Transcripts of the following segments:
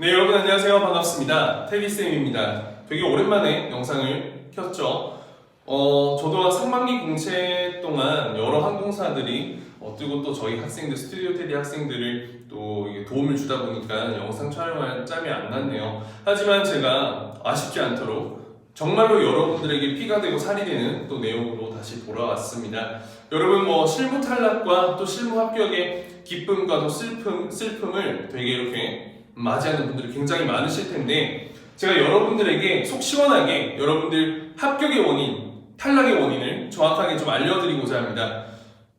네, 여러분 안녕하세요. 반갑습니다. 테리쌤입니다. 되게 오랜만에 영상을 켰죠. 어, 저도 상반기 공채 동안 여러 항공사들이 어, 뜨고 또 저희 학생들, 스튜디오 테디 학생들을 또 도움을 주다 보니까 영상 촬영할 짬이 안 났네요. 하지만 제가 아쉽지 않도록 정말로 여러분들에게 피가 되고 살이 되는 또 내용으로 다시 돌아왔습니다. 여러분 뭐 실무 탈락과 또 실무 합격의 기쁨과 또 슬픔, 슬픔을 되게 이렇게 맞이하는 분들이 굉장히 많으실 텐데 제가 여러분들에게 속 시원하게 여러분들 합격의 원인, 탈락의 원인을 정확하게 좀 알려드리고자 합니다.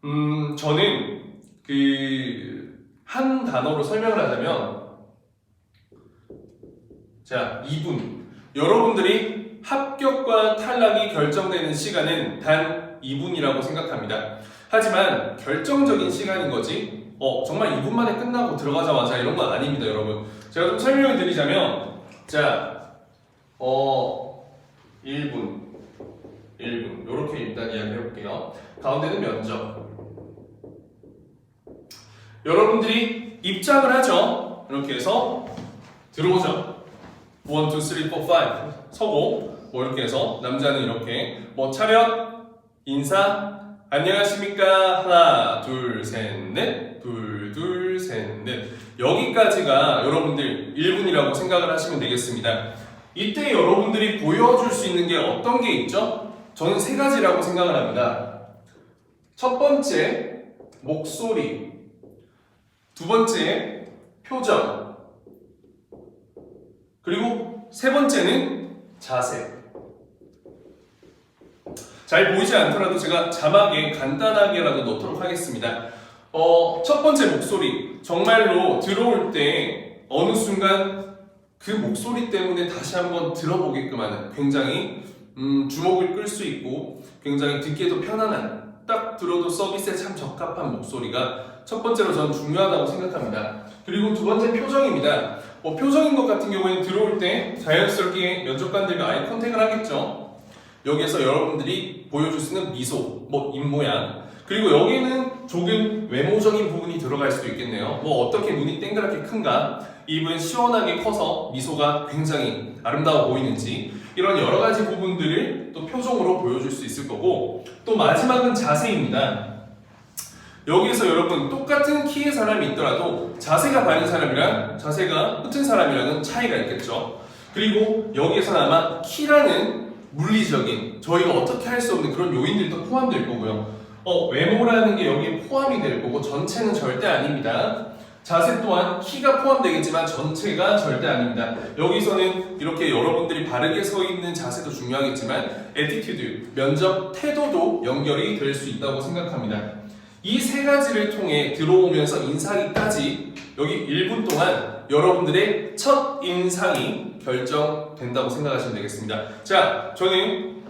음, 저는 그 한 단어로 설명을 하자면 자, 2분. 여러분들이 합격과 탈락이 결정되는 시간은 단 2분이라고 생각합니다. 하지만 결정적인 시간인 거지. 어, 정말 2분 만에 끝나고 들어가자마자 이런 건 아닙니다, 여러분. 제가 좀 설명을 드리자면, 자, 어, 1분, 1분. 이렇게 일단 이야기를 해볼게요. 가운데는 면접. 여러분들이 입장을 하죠. 이렇게 해서 들어오죠. 1, 2, 3, 4, 5 서고 뭐 이렇게 해서 남자는 이렇게 뭐 차렷 인사 안녕하십니까 하나 둘 셋 넷 둘 둘 셋 넷 여기까지가 여러분들 1분이라고 생각을 하시면 되겠습니다. 이때 여러분들이 보여줄 수 있는 게 어떤 게 있죠? 저는 세 가지라고 생각을 합니다. 첫 번째 목소리 두 번째 표정 그리고 세 번째는 자세. 잘 보이지 않더라도 제가 자막에 간단하게라도 넣도록 하겠습니다. 어, 첫 번째 목소리. 정말로 들어올 때 어느 순간 그 목소리 때문에 다시 한번 들어보게끔 하는 굉장히 음, 주목을 끌 수 있고 굉장히 듣기에도 편안한 딱 들어도 서비스에 참 적합한 목소리가 첫 번째로 저는 중요하다고 생각합니다. 그리고 두 번째 표정입니다. 뭐 표정인 것 같은 경우에는 들어올 때 자연스럽게 면접관들과 아이 컨택을 하겠죠. 여기에서 여러분들이 보여줄 수 있는 미소, 뭐 입모양, 그리고 여기는 조금 외모적인 부분이 들어갈 수도 있겠네요. 뭐 어떻게 눈이 땡그랗게 큰가, 입은 시원하게 커서 미소가 굉장히 아름다워 보이는지 이런 여러 가지 부분들을 또 표정으로 보여줄 수 있을 거고 또 마지막은 자세입니다. 여기서 여러분 똑같은 키의 사람이 있더라도 자세가 바른 사람이랑 자세가 흩은 사람이랑은 차이가 있겠죠. 그리고 여기에서는 아마 키라는 물리적인 저희가 어떻게 할 수 없는 그런 요인들도 포함될 거고요. 어, 외모라는 게 여기에 포함이 될 거고 전체는 절대 아닙니다. 자세 또한 키가 포함되겠지만 전체가 절대 아닙니다. 여기서는 이렇게 여러분들이 바르게 서 있는 자세도 중요하겠지만 에티튜드, 면접 태도도 연결이 될 수 있다고 생각합니다. 이 세 가지를 통해 들어오면서 인사기까지 여기 1분 동안 여러분들의 첫 인상이 결정된다고 생각하시면 되겠습니다. 자, 저는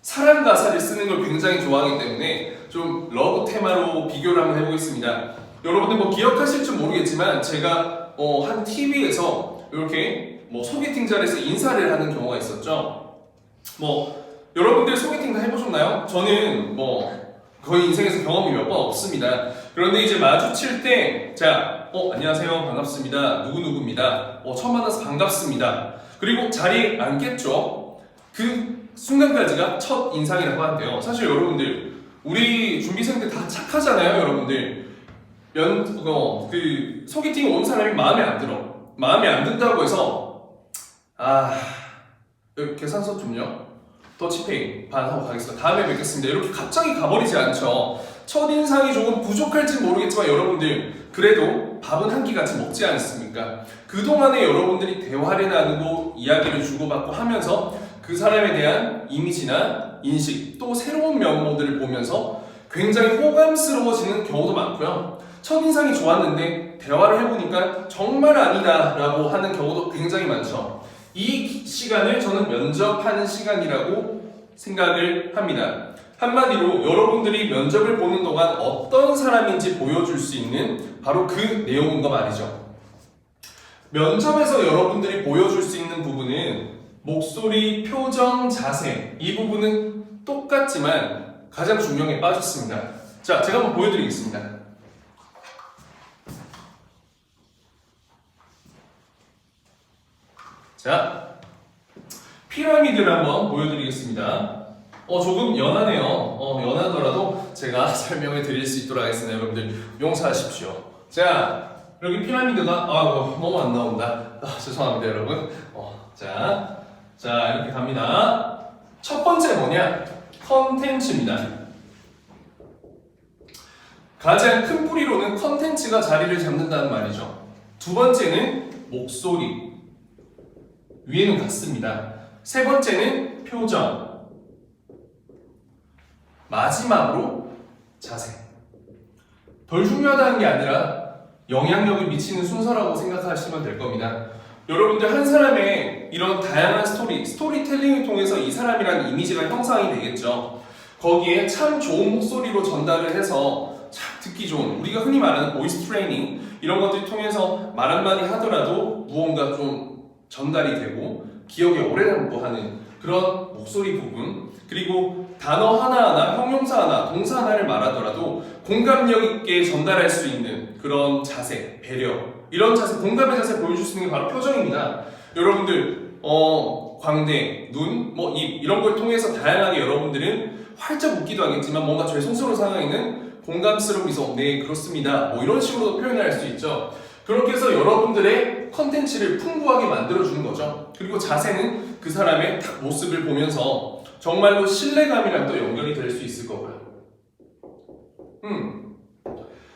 사랑 가사를 쓰는 걸 굉장히 좋아하기 때문에 좀 러브 테마로 비교를 한번 해보겠습니다. 여러분들 뭐 기억하실지 모르겠지만 제가 어, 한 TV에서 이렇게 뭐 소개팅 자리에서 인사를 하는 경우가 있었죠. 뭐 여러분들 소개팅 다 해보셨나요? 저는 뭐 거의 인생에서 경험이 몇 번 없습니다. 그런데 이제 마주칠 때, 자, 어, 안녕하세요. 반갑습니다. 누구누구입니다. 어, 처음 만나서 반갑습니다. 그리고 자리에 앉겠죠? 그 순간까지가 첫 인상이라고 하는데요. 사실 여러분들, 우리 준비생들 다 착하잖아요, 여러분들. 면, 어, 그, 소개팅 온 사람이 마음에 안 들어. 마음에 안 든다고 해서, 아, 여기 계산서 좀요. 더치페이 반 하고 가겠습니다. 다음에 뵙겠습니다. 이렇게 갑자기 가버리지 않죠. 첫인상이 조금 부족할지 모르겠지만 여러분들 그래도 밥은 한 끼 같이 먹지 않습니까? 그동안에 여러분들이 대화를 나누고 이야기를 주고받고 하면서 그 사람에 대한 이미지나 인식 또 새로운 면모들을 보면서 굉장히 호감스러워지는 경우도 많고요. 첫인상이 좋았는데 대화를 해보니까 정말 아니다 라고 하는 경우도 굉장히 많죠. 이 시간을 저는 면접하는 시간이라고 생각을 합니다. 한마디로 여러분들이 면접을 보는 동안 어떤 사람인지 보여줄 수 있는 바로 그 내용인 거 말이죠. 면접에서 여러분들이 보여줄 수 있는 부분은 목소리, 표정, 자세 이 부분은 똑같지만 가장 중요한 게 빠졌습니다. 자, 제가 한번 보여드리겠습니다. 자, 피라미드를 한번 보여드리겠습니다. 어, 조금 연하네요. 어, 연하더라도 제가 설명을 드릴 수 있도록 하겠습니다. 여러분들 용서하십시오. 자, 여기 피라미드가, 아, 어, 너무 안 나온다. 아, 죄송합니다, 여러분. 어, 자, 자, 이렇게 갑니다. 첫 번째 뭐냐? 컨텐츠입니다. 가장 큰 뿌리로는 컨텐츠가 자리를 잡는다는 말이죠. 두 번째는 목소리. 위에는 같습니다. 세 번째는 표정. 마지막으로 자세. 덜 중요하다는 게 아니라 영향력을 미치는 순서라고 생각하시면 될 겁니다. 여러분들 한 사람의 이런 다양한 스토리, 스토리텔링을 통해서 이 사람이라는 이미지가 형성이 되겠죠. 거기에 참 좋은 목소리로 전달을 해서 참 듣기 좋은 우리가 흔히 말하는 보이스 트레이닝 이런 것들 통해서 말 한마디 하더라도 무언가 좀 전달이 되고 기억에 오래 남고 하는 그런 목소리 부분 그리고 단어 하나하나 형용사 하나 동사 하나를 말하더라도 공감력 있게 전달할 수 있는 그런 자세 배려 이런 자세 공감의 자세 보여줄 수 있는 게 바로 표정입니다 여러분들 어 광대 눈 뭐 입 이런 걸 통해서 다양하게 여러분들은 활짝 웃기도 하겠지만 뭔가 죄송스러운 상황에는 공감스러운 미소 네 그렇습니다 뭐 이런 식으로 표현할 수 있죠 그렇게 해서 여러분들의 컨텐츠를 풍부하게 만들어주는 거죠. 그리고 자세는 그 사람의 딱 모습을 보면서 정말로 신뢰감이랑 또 연결이 될 수 있을 거고요. 음.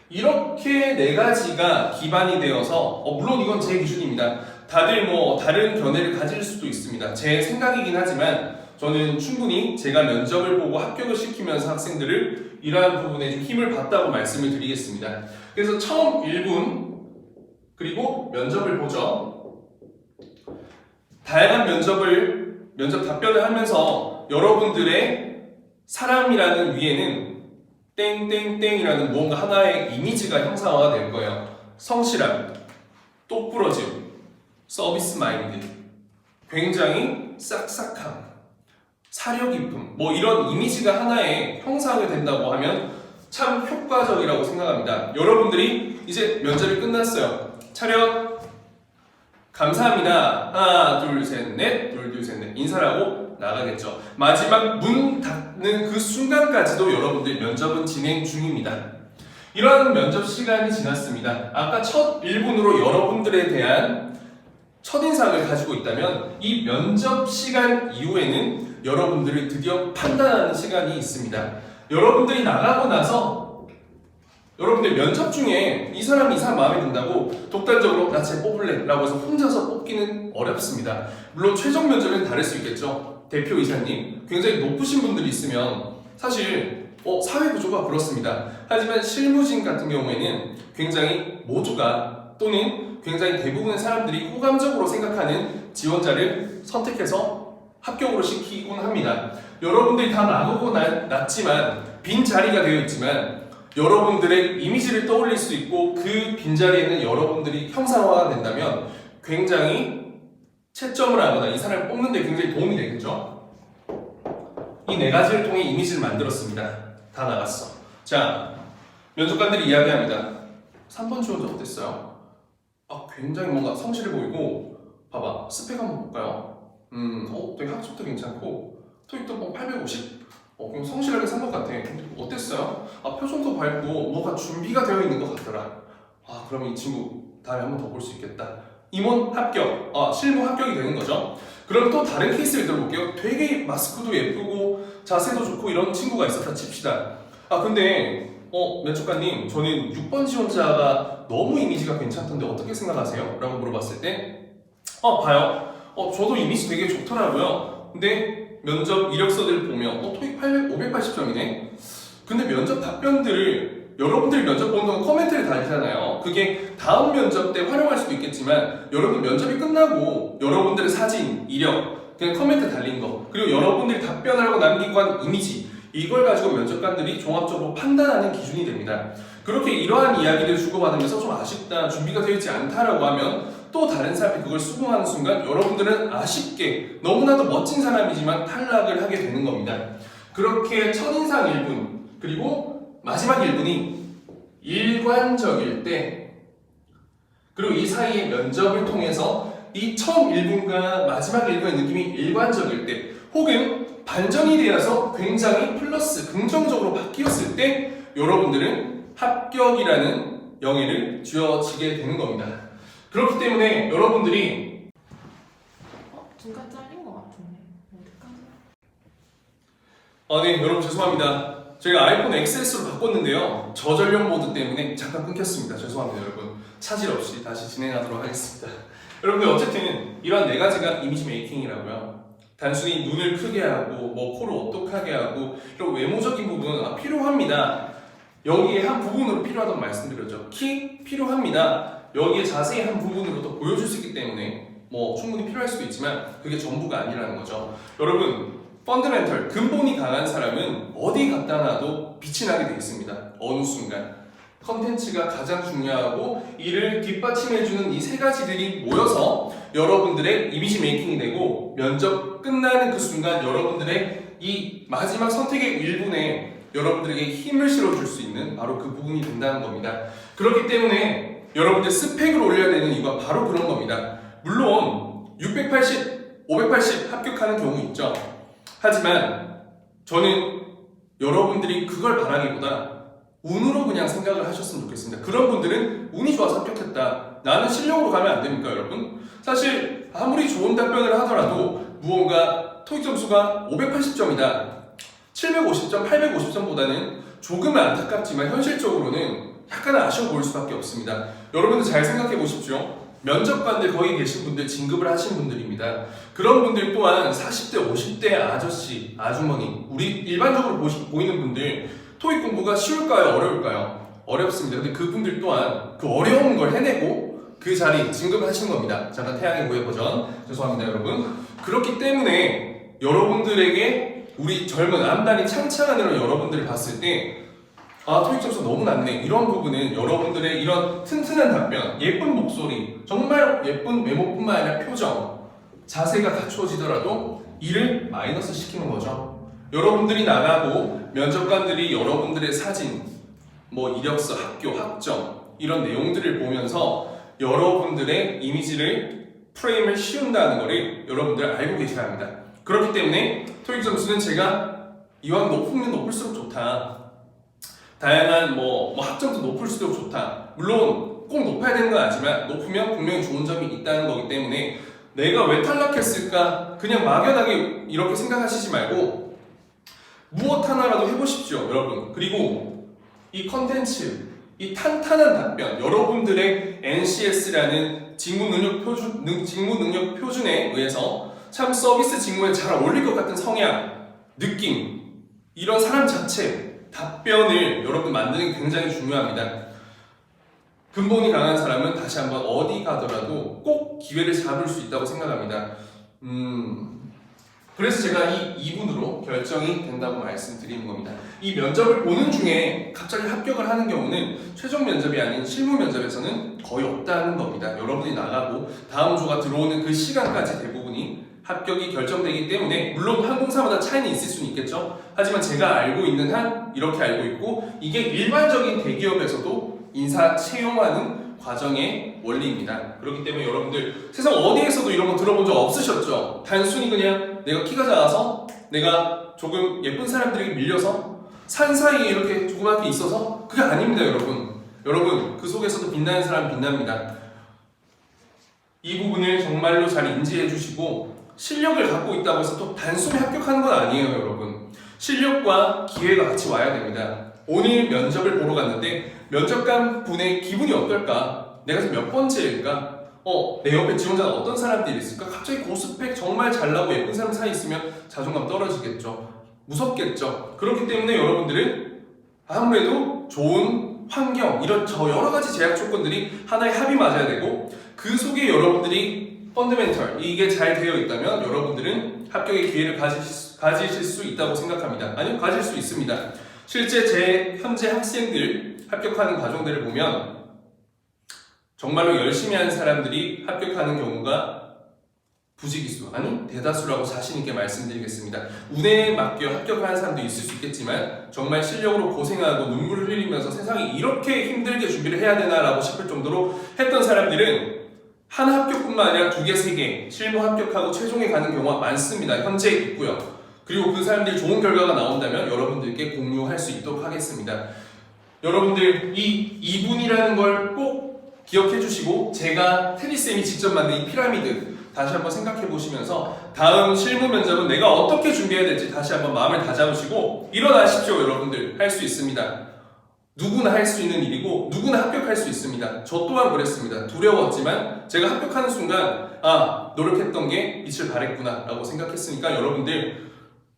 이렇게 네 가지가 기반이 되어서, 어, 물론 이건 제 기준입니다. 다들 뭐 다른 견해를 가질 수도 있습니다. 제 생각이긴 하지만 저는 충분히 제가 면접을 보고 합격을 시키면서 학생들을 이러한 부분에 좀 힘을 받다고 말씀을 드리겠습니다. 그래서 처음 1분 그리고 면접을 보죠. 다양한 면접을 면접 답변을 하면서 여러분들의 사람이라는 위에는 땡땡땡이라는 무언가 하나의 이미지가 형상화가 될 거예요. 성실함, 똑부러짐, 서비스 마인드, 굉장히 싹싹함, 사려 깊음, 뭐 이런 이미지가 하나의 형상이 된다고 하면 참 효과적이라고 생각합니다. 여러분들이 이제 면접이 끝났어요. 차렷 감사합니다. 하나 둘 셋 넷 둘 둘 셋 넷 인사를 하고 나가겠죠. 마지막 문 닫는 그 순간까지도 여러분들 면접은 진행 중입니다. 이러한 면접 시간이 지났습니다. 아까 첫 1분으로 여러분들에 대한 첫인상을 가지고 있다면 이 면접 시간 이후에는 여러분들을 드디어 판단하는 시간이 있습니다. 여러분들이 나가고 나서 여러분들 면접 중에 이 사람이 이 사람 마음에 든다고 독단적으로 나 쟤 뽑을래 라고 해서 혼자서 뽑기는 어렵습니다. 물론 최종 면접은 다를 수 있겠죠. 대표 이사님 굉장히 높으신 분들이 있으면 사실 어, 사회 구조가 그렇습니다. 하지만 실무진 같은 경우에는 굉장히 모두가 또는 굉장히 대부분의 사람들이 호감적으로 생각하는 지원자를 선택해서 합격으로 시키곤 합니다. 여러분들이 다 나가고 나- 났지만 빈 자리가 되어 있지만 여러분들의 이미지를 떠올릴 수 있고 그 빈자리에는 여러분들이 형상화가 된다면 굉장히 채점을 하거나 이 사람을 뽑는 데 굉장히 도움이 되겠죠? 이 네 가지를 통해 이미지를 만들었습니다. 다 나갔어. 자, 면접관들이 이야기합니다. 3번 지원자 어땠어요? 아, 굉장히 뭔가 성실해 보이고 봐봐, 스펙 한번 볼까요? 음, 어, 되게 학습도 괜찮고 토익도 뭐 850? 어, 그럼 성실하게 산 것 같아. 어땠어요? 아, 표정도 밝고 뭐가 준비가 되어 있는 것 같더라. 아, 그러면 이 친구 다음에 한번 더 볼 수 있겠다. 임원 합격, 아, 실무 합격이 되는 거죠. 그럼 또 다른 케이스를 들어볼게요. 되게 마스크도 예쁘고 자세도 좋고 이런 친구가 있었다 칩시다. 아, 근데 어, 면접관님, 저는 6번 지원자가 너무 이미지가 괜찮던데 어떻게 생각하세요? 라고 물어봤을 때, 어, 봐요. 어, 저도 이미지 되게 좋더라고요. 근데 면접 이력서들 보면, 어, 토익 800, 580점이네? 근데 면접 답변들을 여러분들이 면접 보는 동안 코멘트를 달잖아요. 그게 다음 면접 때 활용할 수도 있겠지만, 여러분 면접이 끝나고 여러분들의 사진, 이력, 그냥 코멘트 달린 거, 그리고 여러분들이 답변하고 남기고 한 이미지, 이걸 가지고 면접관들이 종합적으로 판단하는 기준이 됩니다. 그렇게 이러한 이야기를 주고받으면서 좀 아쉽다, 준비가 되어 있지 않다라고 하면 또 다른 사람이 그걸 수긍하는 순간 여러분들은 아쉽게 너무나도 멋진 사람이지만 탈락을 하게 되는 겁니다. 그렇게 첫인상 1분, 그리고 마지막 1분이 일관적일 때, 그리고 이 사이에 면접을 통해서 이 처음 1분과 마지막 1분의 느낌이 일관적일 때 혹은 반전이 되어서 굉장히 플러스 긍정적으로 바뀌었을 때 여러분들은 합격이라는 영예를 쥐어지게 되는 겁니다. 그렇기 때문에 여러분들이 어? 중간 잘린 것 같은데 어떡하지? 아, 네, 여러분 죄송합니다. 제가 아이폰 XS로 바꿨는데요. 저전력 모드 때문에 잠깐 끊겼습니다. 죄송합니다, 여러분. 차질 없이 다시 진행하도록 하겠습니다. 여러분들 어쨌든 이런 네 가지가 이미지 메이킹이라고요. 단순히 눈을 크게 하고 뭐 코를 오똑하게 하고 이런 외모적인 부분은 아, 필요합니다. 여기에 한 부분으로 필요하다고 말씀드렸죠. 키 필요합니다. 여기에 자세히 한 부분으로 또 보여줄 수 있기 때문에 뭐 충분히 필요할 수도 있지만 그게 전부가 아니라는 거죠. 여러분 펀드멘털 근본이 강한 사람은 어디 갖다 놔도 빛이 나게 돼 있습니다. 어느 순간 컨텐츠가 가장 중요하고 이를 뒷받침해주는 이 세 가지들이 모여서 여러분들의 이미지 메이킹이 되고 면접 끝나는 그 순간 여러분들의 이 마지막 선택의 일분에 여러분들에게 힘을 실어줄 수 있는 바로 그 부분이 된다는 겁니다. 그렇기 때문에 여러분들 스펙을 올려야 되는 이유가 바로 그런 겁니다. 물론 680, 580 합격하는 경우 있죠. 하지만 저는 여러분들이 그걸 바라기보다 운으로 그냥 생각을 하셨으면 좋겠습니다. 그런 분들은 운이 좋아서 합격했다. 나는 실력으로 가면 안 됩니까, 여러분? 사실 아무리 좋은 답변을 하더라도 무언가 토익 점수가 580점이다. 750점, 850점보다는 조금은 안타깝지만 현실적으로는 약간 아쉬워 보일 수밖에 없습니다. 여러분들 잘 생각해 보십시오. 면접관들 거기 계신 분들 진급을 하신 분들입니다. 그런 분들 또한 40대, 50대 아저씨, 아주머니, 우리 일반적으로 보시, 보이는 분들 토익 공부가 쉬울까요? 어려울까요? 어렵습니다. 근데 그분들 또한 그 어려운 걸 해내고 그 자리 진급을 하시는 겁니다. 잠깐 태양의 고해 버전 죄송합니다, 여러분. 그렇기 때문에 여러분들에게 우리 젊은 암단이 창창한 이런 여러분들을 봤을 때 아, 토익 점수 너무 낮네. 이런 부분은 여러분들의 이런 튼튼한 답변, 예쁜 목소리, 정말 예쁜 외모뿐만 아니라 표정, 자세가 갖추어지더라도 이를 마이너스 시키는 거죠. 여러분들이 나가고 면접관들이 여러분들의 사진, 뭐 이력서, 학교, 학점 이런 내용들을 보면서 여러분들의 이미지를 프레임을 씌운다는 것을 여러분들 알고 계셔야 합니다. 그렇기 때문에 토익 점수는 제가 이왕 높으면 높을수록 좋다. 다양한 뭐, 뭐 학점도 높을수록 좋다. 물론 꼭 높아야 되는 건 아니지만 높으면 분명히 좋은 점이 있다는 거기 때문에 내가 왜 탈락했을까? 그냥 막연하게 이렇게 생각하시지 말고 무엇 하나라도 해보십시오, 여러분. 그리고 이 컨텐츠, 이 탄탄한 답변, 여러분들의 NCS라는 직무 능력 표준, 능, 직무 능력 표준에 의해서 참 서비스 직무에 잘 어울릴 것 같은 성향, 느낌, 이런 사람 자체, 답변을 여러분 만드는 게 굉장히 중요합니다. 근본이 강한 사람은 다시 한번 어디 가더라도 꼭 기회를 잡을 수 있다고 생각합니다. 음, 그래서 제가 이 2분으로 결정이 된다고 말씀드리는 겁니다. 이 면접을 보는 중에 갑자기 합격을 하는 경우는 최종 면접이 아닌 실무 면접에서는 거의 없다는 겁니다. 여러분이 나가고 다음 조가 들어오는 그 시간까지 대부분이 합격이 결정되기 때문에 물론 항공사마다 차이는 있을 수는 있겠죠. 하지만 제가 알고 있는 한 이렇게 알고 있고 이게 일반적인 대기업에서도 인사 채용하는 과정의 원리입니다. 그렇기 때문에 여러분들 세상 어디에서도 이런 거 들어본 적 없으셨죠? 단순히 그냥 내가 키가 작아서 내가 조금 예쁜 사람들에게 밀려서 산 사이에 이렇게 조그맣게 있어서 그게 아닙니다, 여러분. 여러분 그 속에서도 빛나는 사람 빛납니다. 이 부분을 정말로 잘 인지해 주시고 실력을 갖고 있다고 해서 또 단순히 합격하는 건 아니에요, 여러분. 실력과 기회가 같이 와야 됩니다. 오늘 면접을 보러 갔는데 면접관 분의 기분이 어떨까? 내가 지금 몇 번째일까? 어, 내 옆에 지원자가 어떤 사람들이 있을까? 갑자기 고스펙 정말 잘나고 예쁜 사람 사이 있으면 자존감 떨어지겠죠. 무섭겠죠. 그렇기 때문에 여러분들은 아무래도 좋은 환경, 이런 저 여러 가지 제약 조건들이 하나의 합이 맞아야 되고 그 속에 여러분들이 펀드멘털 이게 잘 되어 있다면 여러분들은 합격의 기회를 가지실 수, 가지실 수 있다고 생각합니다. 아니요, 가질 수 있습니다. 실제 제 현재 학생들 합격하는 과정들을 보면 정말로 열심히 하는 사람들이 합격하는 경우가 부지기수 아니 대다수라고 자신 있게 말씀드리겠습니다. 운에 맡겨 합격하는 사람도 있을 수 있겠지만 정말 실력으로 고생하고 눈물을 흘리면서 세상이 이렇게 힘들게 준비를 해야 되나라고 싶을 정도로 했던 사람들은 한 합격뿐만 아니라 두 개, 세 개, 실무 합격하고 최종에 가는 경우가 많습니다. 현재 있고요. 그리고 그 사람들이 좋은 결과가 나온다면 여러분들께 공유할 수 있도록 하겠습니다. 여러분들 이 2분이라는 걸 꼭 기억해 주시고 제가 테리쌤이 직접 만든 이 피라미드 다시 한번 생각해 보시면서 다음 실무 면접은 내가 어떻게 준비해야 될지 다시 한번 마음을 다잡으시고 일어나십시오 여러분들 할 수 있습니다. 누구나 할 수 있는 일이고 누구나 합격할 수 있습니다. 저 또한 그랬습니다. 두려웠지만 제가 합격하는 순간 아 노력했던 게 빛을 발했구나 라고 생각했으니까 여러분들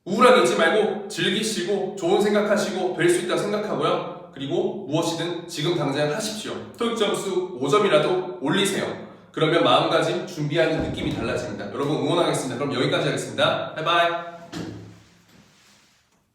우울하게 있지 말고 즐기시고 좋은 생각하시고 될 수 있다고 생각하고요. 그리고 무엇이든 지금 당장 하십시오. 토익 점수 5점이라도 올리세요. 그러면 마음가짐 준비하는 느낌이 달라집니다. 여러분 응원하겠습니다. 그럼 여기까지 하겠습니다. 바이바이.